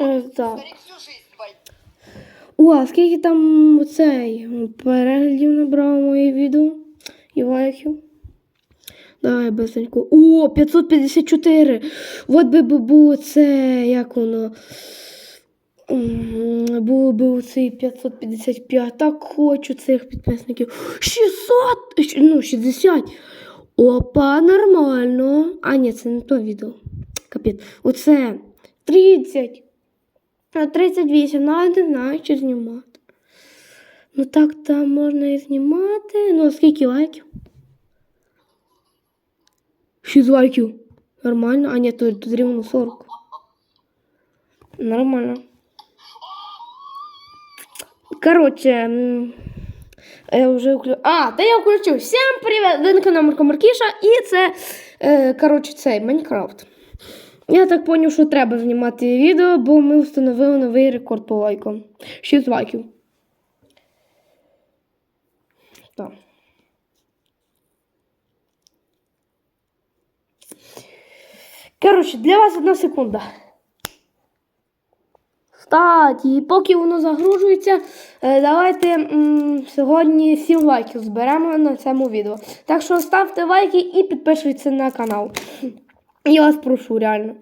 Е, так. О, а скільки там цей переглядів набрало моє відео і лайків? Давай быстренько. О, 554! От би було це, як воно. Було би оцей 555. Так хочу цих підписників. 600! Ну, 60. Опа, нормально. А, ні, це не то відео. Капець. Оце 30. А 38, ну, а не знаю, чи знімати. Ну так там можна і знімати. Ну, скільки лайків? 6 лайків. Нормально. А ні, тут, тут рівно 40. Нормально. Коротше, я вже включу. А, та я включу. Всім привіт! Ви на каналі Марко Маркіша. І це, е, коротше, цей Майнкрафт. Я так зрозумів, що треба знімати відео, бо ми встановили новий рекорд по лайкам. 6 лайків. Так. Коротше, для вас одна секунда. Кстати, поки воно загружується, е, давайте сьогодні 7 лайків зберемо на цьому відео. Так що ставте лайки і підписуйтесь на канал. Я вас прошу, реально.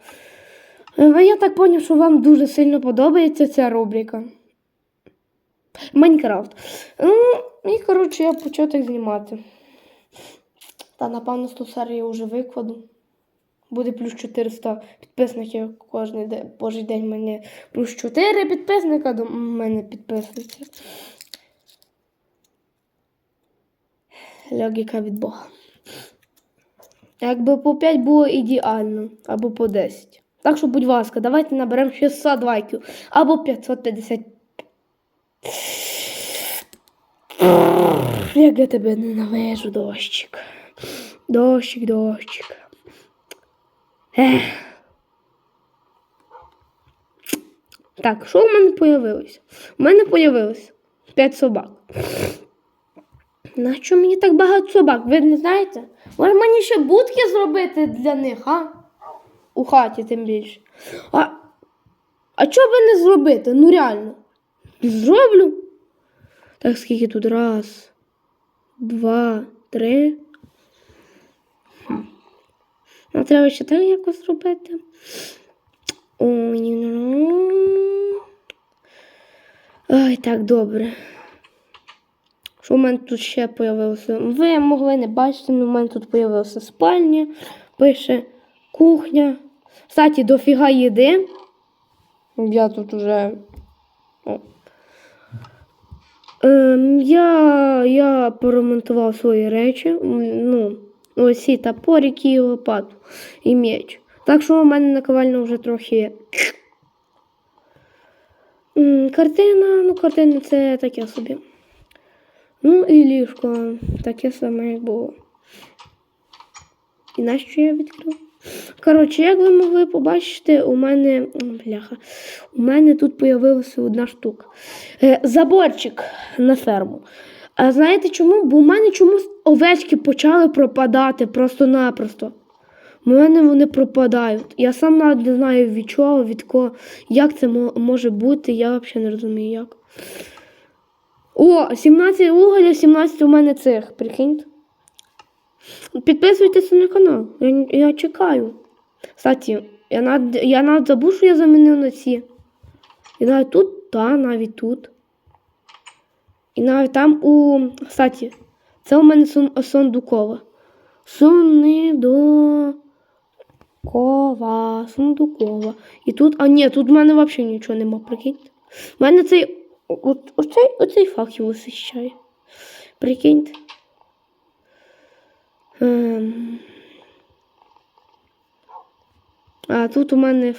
Е, Я так зрозумів, що вам дуже сильно подобається ця рубрика. Майнкрафт. Ну, і, коротше, я почав так знімати. Та, напевно, 100 серій вже викладу. Буде плюс 400 підписників кожен день. Божий день мене плюс 4 підписника до мене підписуються. Логіка від Бога. Якби по 5 було ідеально, або по 10. Так що, будь ласка, давайте наберемо 600 лайків або 550. Як я тебе ненавижу, дощик. Дощик, дощик. Ех. Так, що в мене появилося? У мене появилось 5 собак. Нащо мені так багато собак? Ви не знаєте? Може мені ще будки зробити для них, а? У хаті тим більше. А, а чого би не зробити? Ну реально. Зроблю. Так, скільки тут? Раз, два, три. А треба ще так якось зробити. Ой, ну. Ой, так, добре. Що в мене тут ще появилося? Ви могли не бачити, але в мене тут появилася спальня, пише кухня. Кстати, дофіга їди. Я тут уже. Ем, я, я поремонтував свої речі. Ну, ось ці топорики і лопату і меч. Так що у мене наковальня вже трохи Картина, ну картина це таке собі. Ну і ліжко таке саме, як було. І нащо я відкрив? Коротше, як ви могли побачити, у мене. Бляха, у мене тут появилася одна штука. Е, заборчик на ферму. А знаєте чому? Бо у мене чомусь овечки почали пропадати просто-напросто. У мене вони пропадають. Я сам навіть не знаю від чого, від кого, як це може бути, я взагалі не розумію як. О, 17 уголя, 17 у мене цих, прикиньте. Підписуйтесь на канал. Я, я чекаю. Кстати, я навіть, я навіть забув, що я замінив на ці. І навіть тут, та, навіть тут. І навіть там у. Кстати, це у мене сон, сондукова. Сундукова. Сундукова. І тут. А ні, тут в мене взагалі нічого нема, прикиньте. У мене цей. От, оцей, оцей факт його. Прикиньте. Ем. А тут у мене.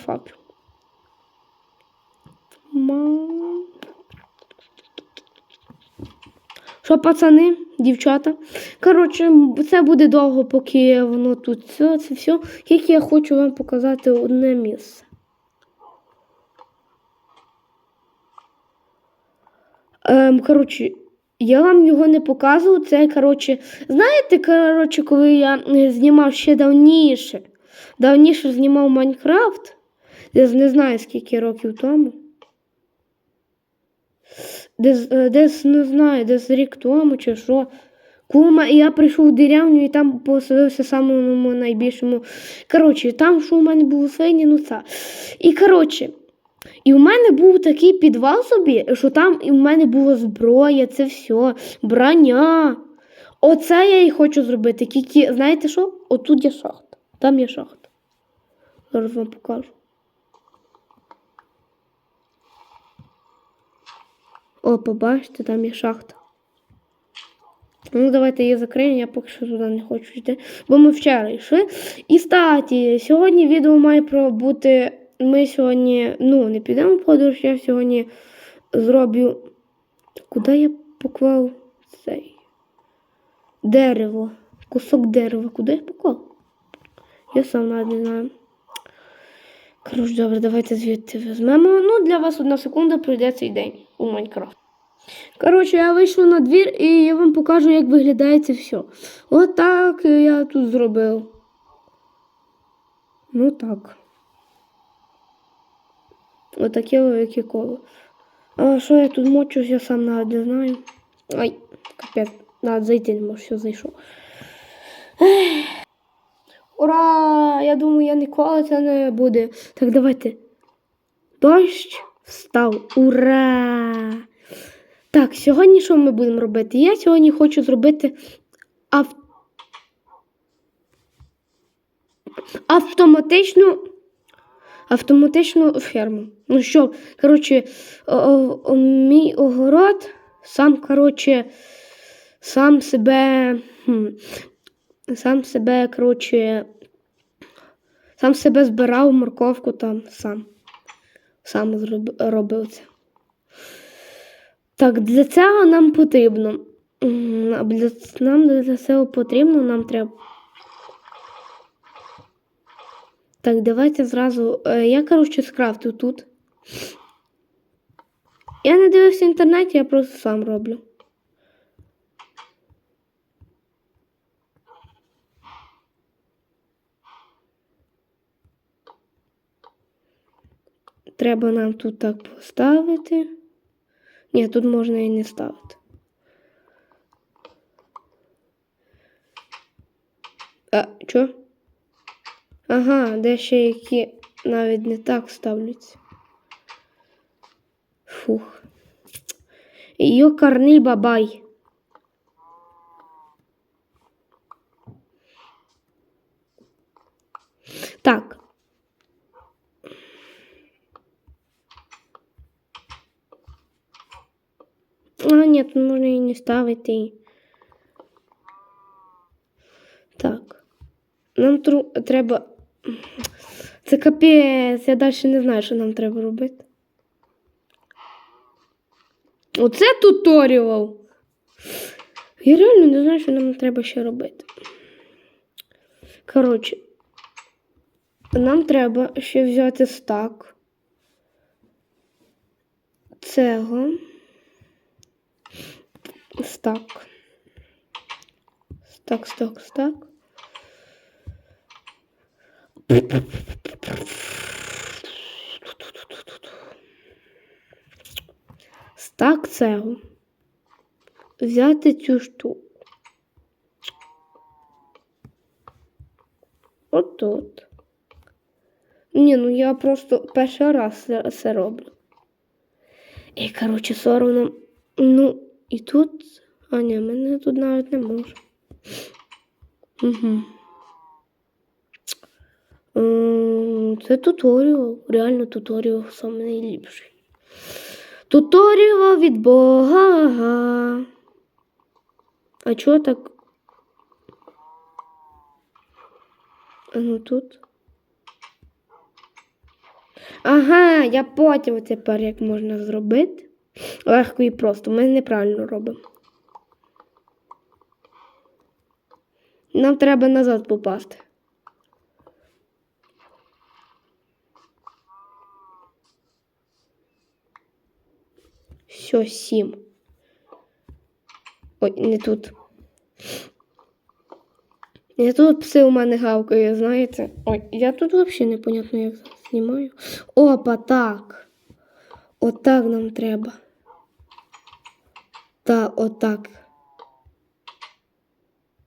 Мам. Що, пацани, дівчата? Коротше, це буде довго, поки воно тут все, це все. Тільки я хочу вам показати одне місце. Ем, коротше, я вам його не показував. Це, коротше, знаєте, коротше, коли я е, знімав ще давніше, давніше знімав Майнкрафт, Десь не знаю, скільки років тому. Десь, е, десь не знаю, десь рік тому чи що. Кума, і я прийшов у деревню і там поселився самому найбільшому. Коротше, там, що у мене було свині, ну це. І коротше, і в мене був такий підвал собі, що там і в мене була зброя, це все, броня. Оце я і хочу зробити. Тільки, знаєте що? Отут є шахта. Там є шахта. Зараз вам покажу. О, побачите, там є шахта. Ну, давайте її закриємо, я поки що туди не хочу йти, бо ми вчора йшли. І статі, сьогодні відео має бути. Ми сьогодні, ну, не підемо в подорож, я сьогодні зроблю. Куди я поклав цей дерево? Кусок дерева. Куди я поклав? Я сам не знаю. Коротше, добре, давайте звідти візьмемо. Ну, для вас одна секунда пройде цей день у Майнкрафт. Коротше, я вийшов на двір і я вам покажу, як виглядає це все. От я тут зробив. Ну так. Отаке велике коло. А що я тут мочусь, я сам навіть не знаю. Ай, капець, навіть зайти не можу, все зайшов. Ура! Я думаю, я ніколи це не буде. Так, давайте. Дощ встав. Ура! Так, сьогодні що ми будемо робити? Я сьогодні хочу зробити ав... автоматичну автоматичну ферму. Ну що, коротше, мій огород сам, коротше, сам себе. Сам себе, коротше, сам себе збирав морковку там сам. Сам робив це. Так, для цього нам потрібно. нам для цього потрібно, нам треба. Так, давайте зразу. е, Я, коротше, скрафтив тут. Я не дивився в інтернеті, я просто сам роблю. Треба нам тут так поставити. Ні, тут можна і не ставити. А, що? Ага, де ще які навіть не так ставляться. Фух. Йокарний бабай. Так. А, тут можна і не ставити. Так. Нам треба. Це капець, я далі не знаю, що нам треба робити. Оце туторіал. Я реально не знаю, що нам треба ще робити. Коротше, нам треба ще взяти стак. Цього. Стак. Стак, стак, стак. Стак цього. Взяти цю штуку. Отут. Ні, ну я просто перший раз це роблю. І, коротше, соромно. Ну, і тут. А, ні, мене тут навіть не може. Угу. Це туторіал. Реально туторіал найліпший. Туторіал від Бога. А чого так? А ну тут. Ага, я потім тепер як можна зробити. Легко і просто. Ми неправильно робимо. Нам треба назад попасти. Все, сім. Ой, не тут. Не тут пси у мене гавкає, знаєте. Ой, я тут взагалі непонятно як знімаю. Опа, так. Отак нам треба. Та, отак.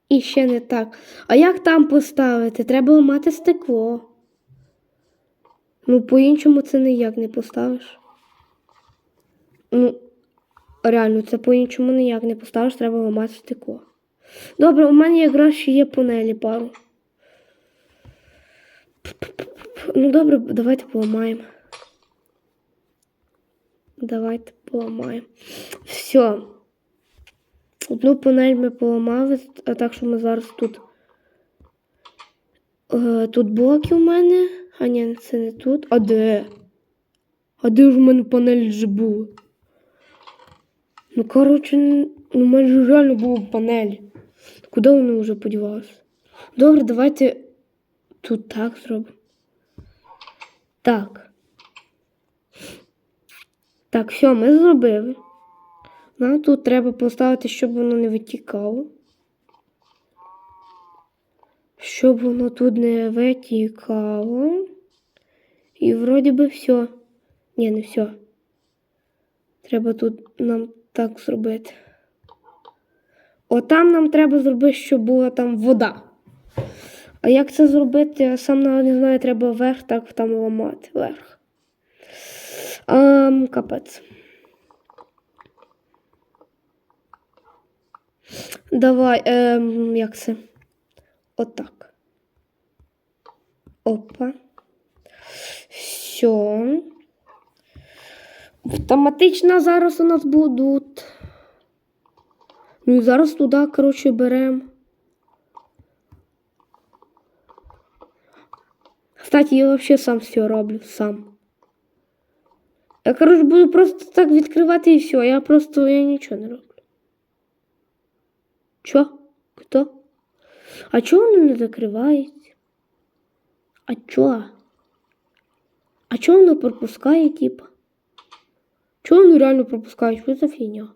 І ще не так. А як там поставити? Треба мати стекло. Ну, по-іншому це ніяк не поставиш. Ну, реально, це по-іншому ніяк не поставиш, треба ламати стекло. Добре, у мене якраз ще є панелі пару. Ну, добре, давайте поламаємо. Давайте поламаємо. Все. Одну панель ми поламали, а так що ми зараз тут. Е, тут блоки у мене. А ні, це не тут. А де? А де ж у мене панель вже були? Ну, коротше, ну, ж реально були панелі. Куди вони вже подівалися? Добре, давайте тут так зробимо. Так. Так, все, ми зробили. Нам тут треба поставити, щоб воно не витікало. Щоб воно тут не витікало. І вроді би все. Ні, не все. Треба тут нам так зробити. Отам нам треба зробити, щоб була там вода. А як це зробити, я сам навіть не знаю, треба вверх так там ламати. Вверх. Ам, капець. Давай, ем, як це? Отак. Опа. Все. Автоматично зараз у нас будуть. Ну і зараз туди, коротше, беремо. Кстати, я вообще сам все роблю, сам. Я, коротше, буду просто так відкривати і все. Я просто я нічого не роблю. Чо? Хто? А чого воно не закривається? А чо? А чого воно пропускає, типа? Чого воно реально пропускає? Що за фігня?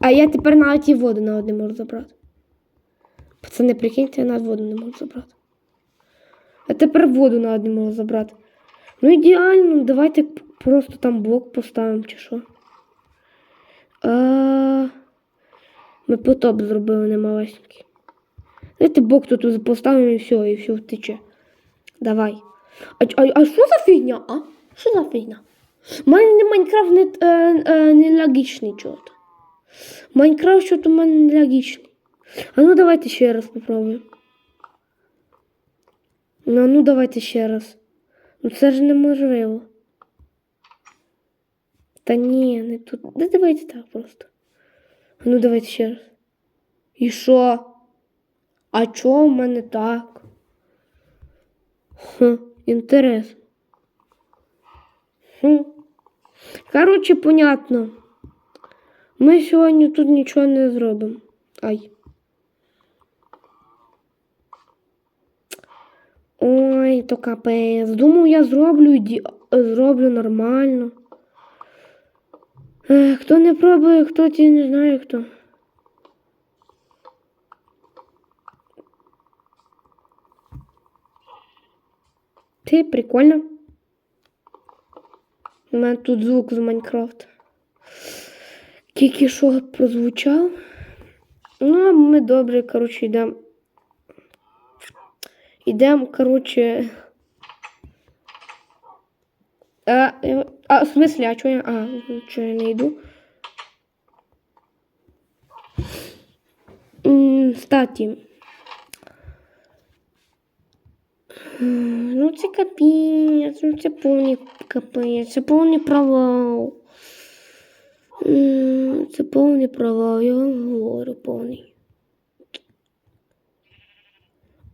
А, я тепер навіть і воду навіть не можу забрати. Пацани, прикиньте, я навіть воду не можу забрати. А тепер воду навіть не можу забрати. Ну ідеально, давайте просто там блок поставимо чи що. А, ми потоп зробили немалесенький. Давайте блок тут поставимо і все, і все втече. Давай. А, а, а що за фігня, а? Що за фігня? У мене Майнкрафт не, е, е, не логічний чого-то. Майнкрафт що-то у мене не логічний. А ну давайте ще раз попробуємо. Ну, ну давайте ще раз. Ну це ж неможливо. Та ні, не тут. Да давайте так просто. А Ну давайте ще раз. І що? А чого в мене так? Хм, інтересно. Хм. Коротше, понятно. Ми сьогодні тут нічого не зробимо. Ай. Ой, то капець. Думав, я зроблю зроблю нормально. Ех, хто не пробує, хто ті не знаю хто. Ти прикольно. У мене тут звук з Майнкрафта. Тільки що прозвучав. Ну, а ми добре, коротше, йдемо. Йдемо, коротше. А, е, а, в смысле, а чого я. А, чого я не йду? Кстати. Ну, це капець, ну це повний капець, це повний провал. Це повний провал, я вам говорю, повний.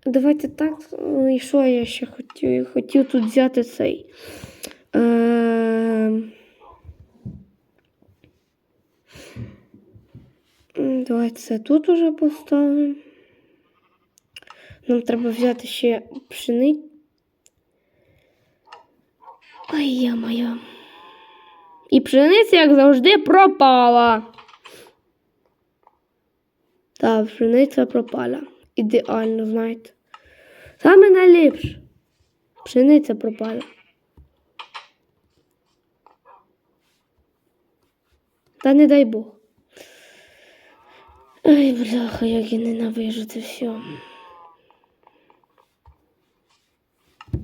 Давайте так. ну, І що я ще хотів? Хотів тут взяти цей. Е... Давайте це тут уже поставимо. Нам треба взяти ще пшениць. Ой, я моя. І пшениця, як завжди, пропала. Так, пшениця пропала. Ідеально, знаєте. Саме найліпше. Пшениця пропала. Та не дай Бог. Ай, бляха, як я ненавижу це все.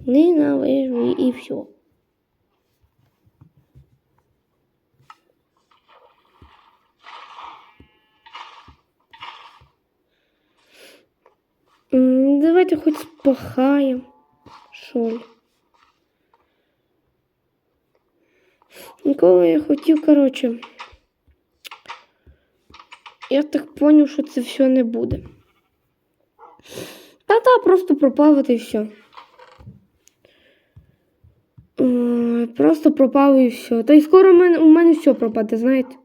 Ненавижу і все. М, Давайте хоч спахаємо. Що ли? Ніколи я хотів, коротше. Я так поняв, що це все не буде. Та-та, просто пропав і все. Просто пропав і все. Та й скоро у мене, у мене все пропаде, знаєте.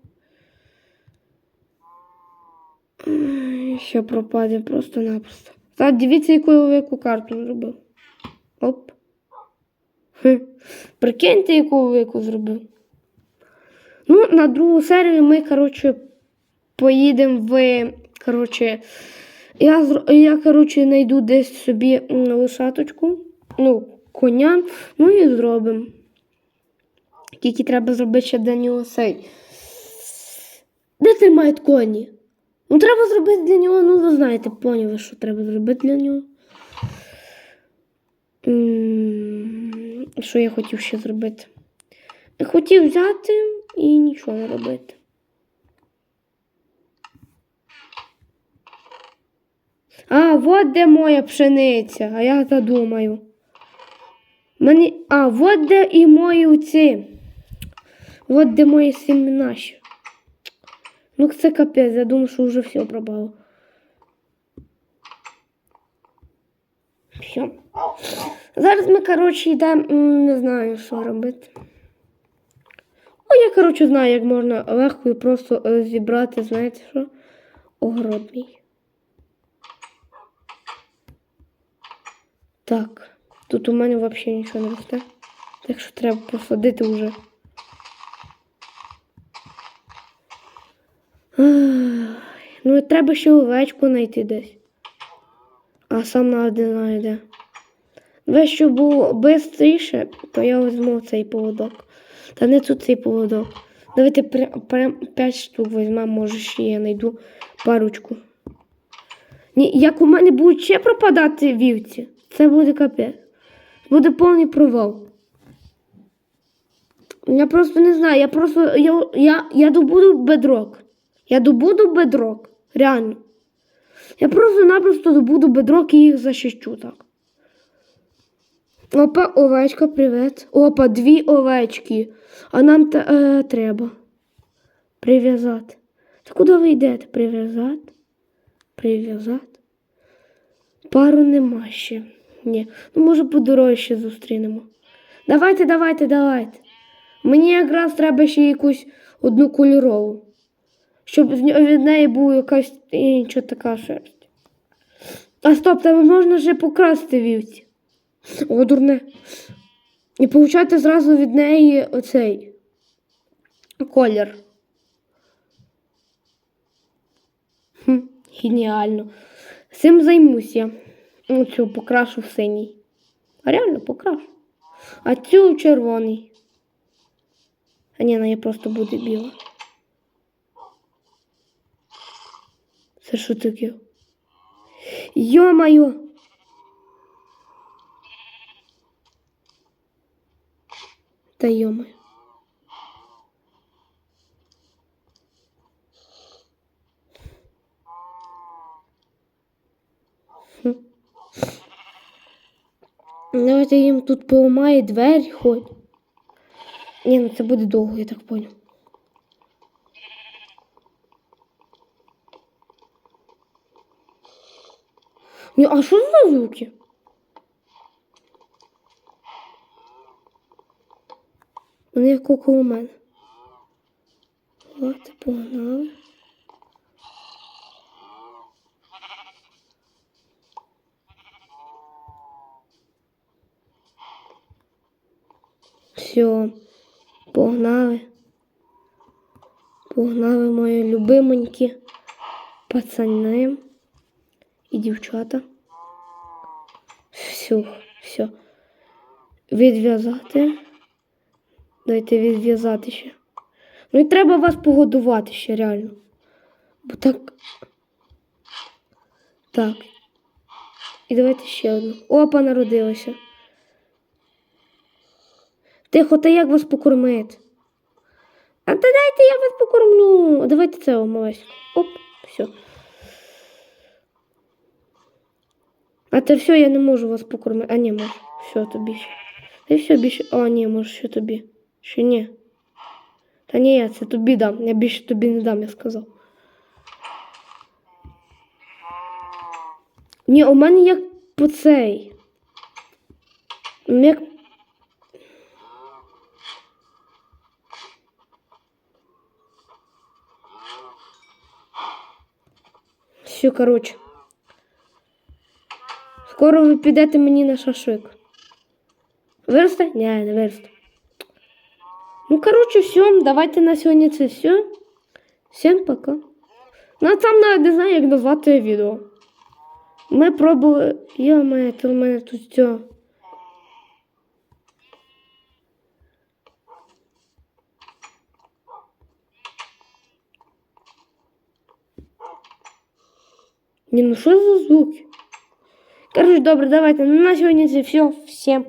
Що пропаде просто-напросто. Так, дивіться, яку я велику карту зробив. Оп. Хм. Прикиньте, яку велику зробив. Ну, на другу серію ми, коротше, поїдемо в. Коротше, я, я коротше, знайду десь собі лошаточку, ну, коня, ну і зробимо. Тільки треба зробити ще для нього сей. Де тримають коні? Ну, треба зробити для нього, ну, ви знаєте, поняли, що треба зробити для нього. Що я хотів ще зробити? Хотів взяти і нічого не робити. А, вот де моя пшениця, а я та думаю. Мені... А, вот де і мої ці. Вот де мої семена ще. Ну, це капець, я думаю, що вже все пропало. Все. Зараз ми, коротше, йдемо, не знаю, що робити. Ну, я, коротше, знаю, як можна легко і просто е, зібрати, знаєте що? Огород. Так, тут у мене взагалі нічого не росте. Так що треба посадити вже. Ну, треба ще овечку знайти десь. А сам навіть не знаю де. Давай, щоб було швидше, то я візьму цей поводок. Та не тут цей поводок. Давайте прям, прям 5 штук візьмемо, може ще я знайду парочку. Ні, як у мене будуть ще пропадати вівці, це буде капець. Буде повний провал. Я просто не знаю, я просто я, я, я добуду бедрок. Я добуду бедрок. Реально. Я просто-напросто добуду бедрок і їх защищу так. Опа, овечка, привіт. Опа, дві овечки. А нам та, е, треба прив'язати. Та куди ви йдете? Прив'язати? Прив'язати? Пару нема ще. Ні. Ну, може, по дорозі ще зустрінемо. Давайте, давайте, давайте. Мені якраз треба ще якусь одну кольорову. Щоб від неї була якась інша така шерсть. А стоп, там можна ще покрасти вівці. О, дурне. І получати зразу від неї оцей колір. Хм, геніально. Цим займусь я. Оцю покрашу в синій. А реально покрашу. А цю червоний. А ні, вона просто буде біла. Це що таке? Йо-моє! Та йоми. Давайте їм тут поламає двері хоч. Ні, ну це буде довго, я так понял. А що за звуки? Вони як около мене. От, погнали. Все, погнали. Погнали мої любименькі пацани і дівчата. ланцюг. Все. Відв'язати. Дайте відв'язати ще. Ну і треба вас погодувати ще реально. Бо так. Так. І давайте ще одну. Опа, народилася. Тихо, та як вас покормити? А та дайте я вас покормлю. Давайте це омовись. Оп, все. А то все, я не можу вас покормити. А ні, можу. Все, тобі. Та все більше. А, ні, може, ще тобі. Ще ні. Та ні, це тобі дам. Я більше тобі не дам, я сказав. Ні, у мене як по цей. Як... Все, коротше. Скоро ви підете мені на шашлик. Виросте? Ні, не виросте. Ну, коротше, все. Давайте на сьогодні це все. Всім пока. Ну, а сам навіть не знаю, як назвати відео. Ми пробували. Йо-моє, то в мене тут все. Ні, ну що за звуки? Коротше, добре, давайте. На сьогодні це все. Всім